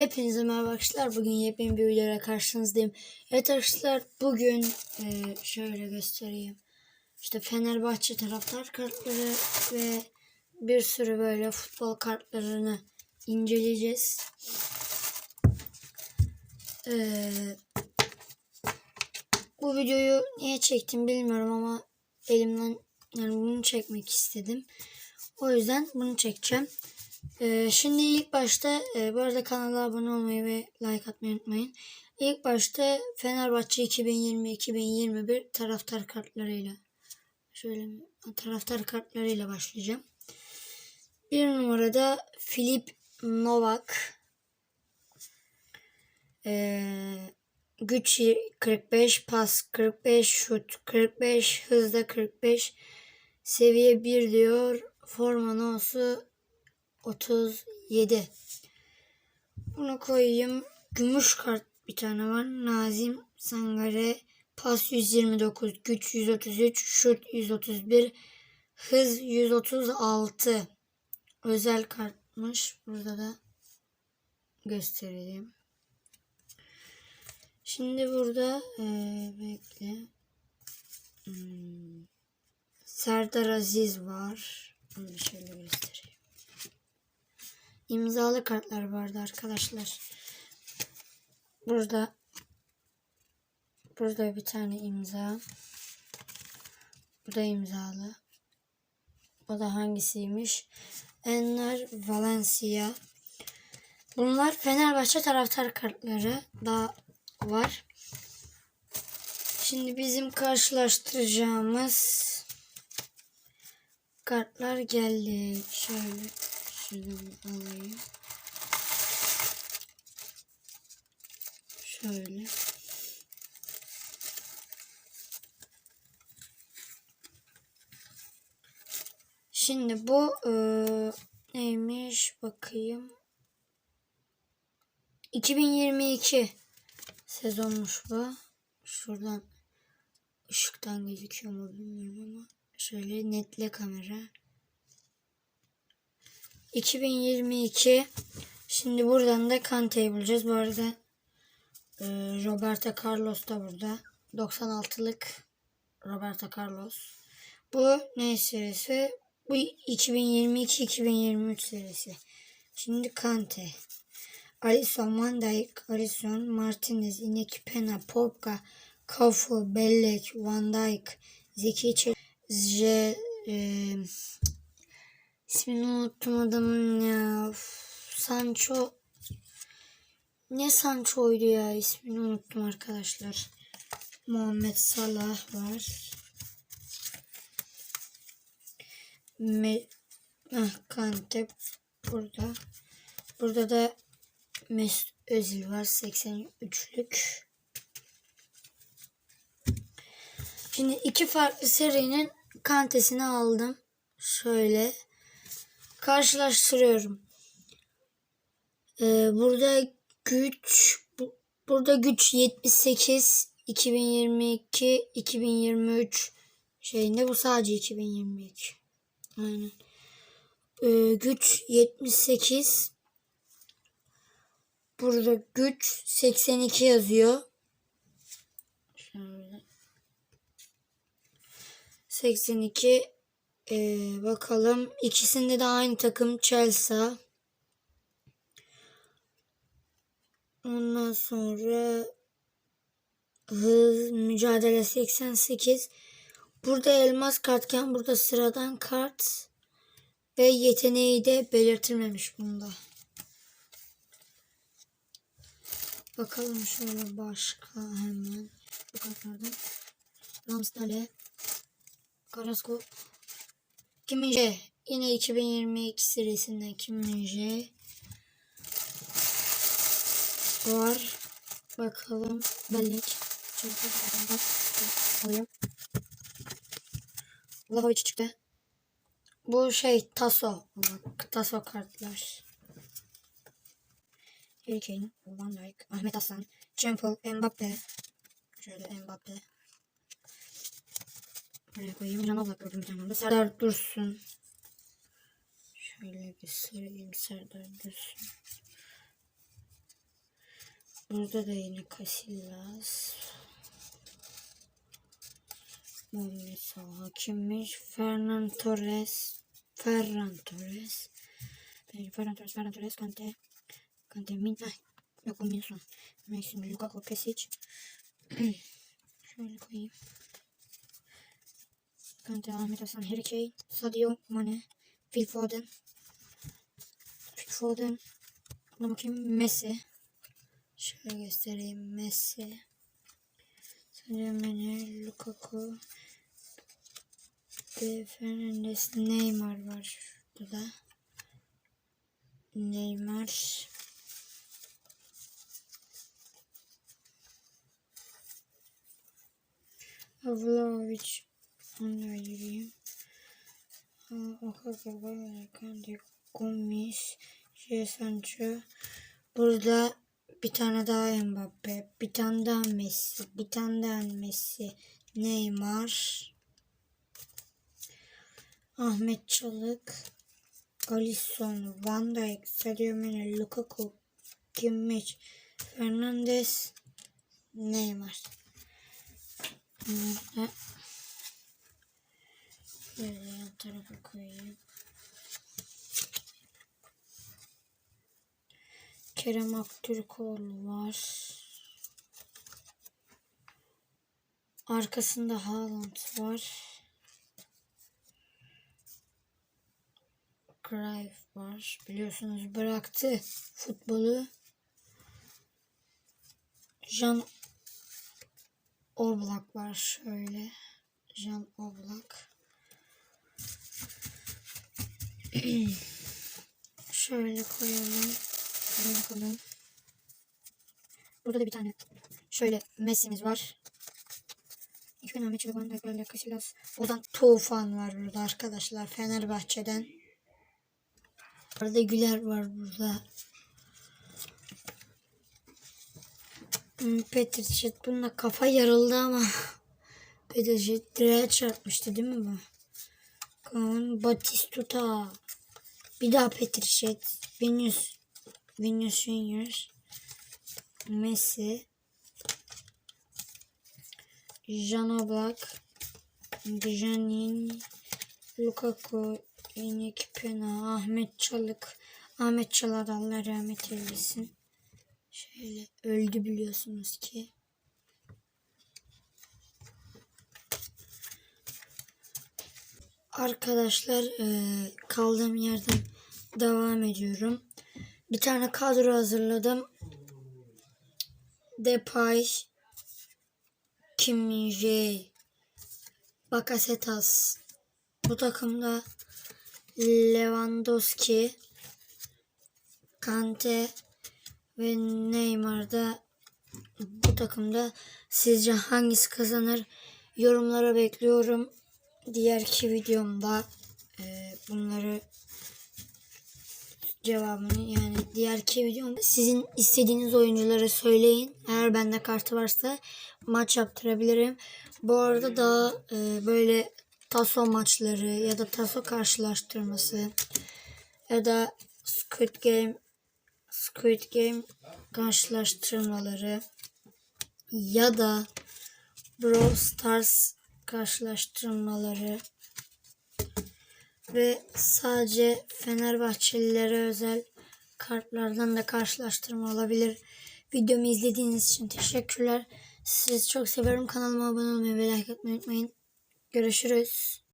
Hepinize merhaba arkadaşlar. Bugün yepyeni bir videoyla karşınızdayım. Evet arkadaşlar bugün e, şöyle göstereyim. İşte Fenerbahçe taraftar kartları ve bir sürü böyle futbol kartlarını inceleyeceğiz. E, bu videoyu niye çektim bilmiyorum ama elimden yani bunu çekmek istedim. O yüzden bunu çekeceğim. Ee, şimdi ilk başta e, bu arada kanala abone olmayı ve like atmayı unutmayın. İlk başta Fenerbahçe 2020-2021 taraftar kartlarıyla şöyle taraftar kartlarıyla başlayacağım. Bir numarada Filip Novak ee, güç 45, pas 45, şut 45, hızda 45, seviye 1 diyor. Forma nosu 37. Bunu koyayım. Gümüş kart bir tane var. Nazim Sangare. Pas 129. Güç 133. Şut 131. Hız 136. Özel kartmış. Burada da göstereyim. Şimdi burada ee, bekle. Hmm. Serdar Aziz var. Onu şöyle göstereyim. İmzalı kartlar vardı arkadaşlar. Burada burada bir tane imza. Bu da imzalı. O da hangisiymiş? Enner Valencia. Bunlar Fenerbahçe taraftar kartları da var. Şimdi bizim karşılaştıracağımız kartlar geldi. Şöyle şuradan alayım. Şöyle. Şimdi bu e, neymiş bakayım. 2022 sezonmuş bu. Şuradan ışıktan gözüküyor mu bilmiyorum ama şöyle netle kamera. 2022 Şimdi buradan da Kante'yi bulacağız. Bu arada e, Roberto Carlos da burada. 96'lık Roberto Carlos. Bu ne serisi? Bu 2022-2023 serisi. Şimdi Kante. Alisson, Van Dijk, Alisson, Martinez, Ineki Pena, Pogba, Cafu, Bellek, Van Dijk, Zeki Çelik, Z, e, ismini unuttum adamın ya. Uf, Sancho ne Sancho'ydu ya ismini unuttum arkadaşlar. Muhammed Salah var. Me ah, Kante burada. Burada da Mesut Özil var 83'lük. Şimdi iki farklı serinin kantesini aldım. Şöyle karşılaştırıyorum. Ee, burada güç bu, burada güç 78 2022 2023 şeyinde bu sadece 2022. Aynen. Ee, güç 78 Burada güç 82 yazıyor. Şöyle. 82 ee, bakalım. İkisinde de aynı takım Chelsea. Ondan sonra hız mücadele 88. Burada elmas kartken burada sıradan kart ve yeteneği de belirtilmemiş bunda. Bakalım şöyle başka hemen bu kartlardan. Ramsdale, Carrasco, Kim. Yine 2022 serisinden Kim var. Bakalım. Bellek. Alayım. Vlahovic çıktı. Bu şey Taso. Bak, Taso kartlar. Harry Kane, Van Dijk, Ahmet Hasan, Campbell, Mbappe. Şöyle Mbappe. Buraya koyayım. Can Oblak gördüm bir tane. Serdar Dursun. Şöyle göstereyim Serdar Dursun. Burada da yine Casillas. Muhammed Salah kimmiş? Fernan Torres. Ferran Torres. Ferran Torres, Ferran Torres, Kante. Kante, Min. Yok bu Minson. Maxim, Lukaku, Pesic. Şöyle koyayım. Kante, Ahmet Hasan, Harry Kane, Sadio Mane, Phil Foden. Phil Foden. Buna bakayım Messi. Şöyle göstereyim Messi. Sadio Mane, Lukaku. De Fernandes, Neymar var şurada da. Neymar. Avlovic. Onunla yürüyeyim. Oka Baba, Kante, Gomis, Şey Sancho. Burada bir tane daha Mbappe, bir tane daha Messi, bir tane daha Messi, Neymar, Ahmet Çalık, Alisson, Van Dijk, Sadio Mane, Lukaku, Kimmich, Fernandes, Neymar. Böyle yan tarafa koyayım. Kerem Aktürkoğlu var. Arkasında Haaland var. Cruyff var. Biliyorsunuz bıraktı futbolu. Jean Oblak var şöyle. Jean Oblak. şöyle koyalım. Buraya bakalım. Burada da bir tane şöyle Messi'miz var. İlk Ahmet Çeleban, Dekberle Casillas. Oradan Tufan var burada arkadaşlar Fenerbahçe'den. Arada Güler var burada. Hmm, Petr Cech bununla kafa yarıldı ama Petr Cech direğe çarpmıştı değil mi bu? Kaan Batistuta. Bir daha Petr Cech. Vinicius. Vinicius Junior. Messi. Jan Oblak. Janin. Lukaku. Enik Pena. Ahmet Çalık. Ahmet Çalık Allah rahmet eylesin. Şöyle öldü biliyorsunuz ki. Arkadaşlar eee, kaldığım yerden devam ediyorum. Bir tane kadro hazırladım. Depay, Kim Min-jae, Bakasetas. Bu takımda Lewandowski, Kante ve Neymar da bu takımda. Sizce hangisi kazanır? Yorumlara bekliyorum. Diğerki videomda e, bunları cevabını yani diğerki videomda sizin istediğiniz oyuncuları söyleyin. Eğer bende kartı varsa maç yaptırabilirim. Bu arada daha e, böyle taso maçları ya da taso karşılaştırması ya da Squid Game Squid Game karşılaştırmaları ya da Brawl Stars karşılaştırmaları ve sadece Fenerbahçelilere özel kartlardan da karşılaştırma olabilir. Videomu izlediğiniz için teşekkürler. Sizi çok seviyorum. Kanalıma abone olmayı ve like etmeyi unutmayın. Görüşürüz.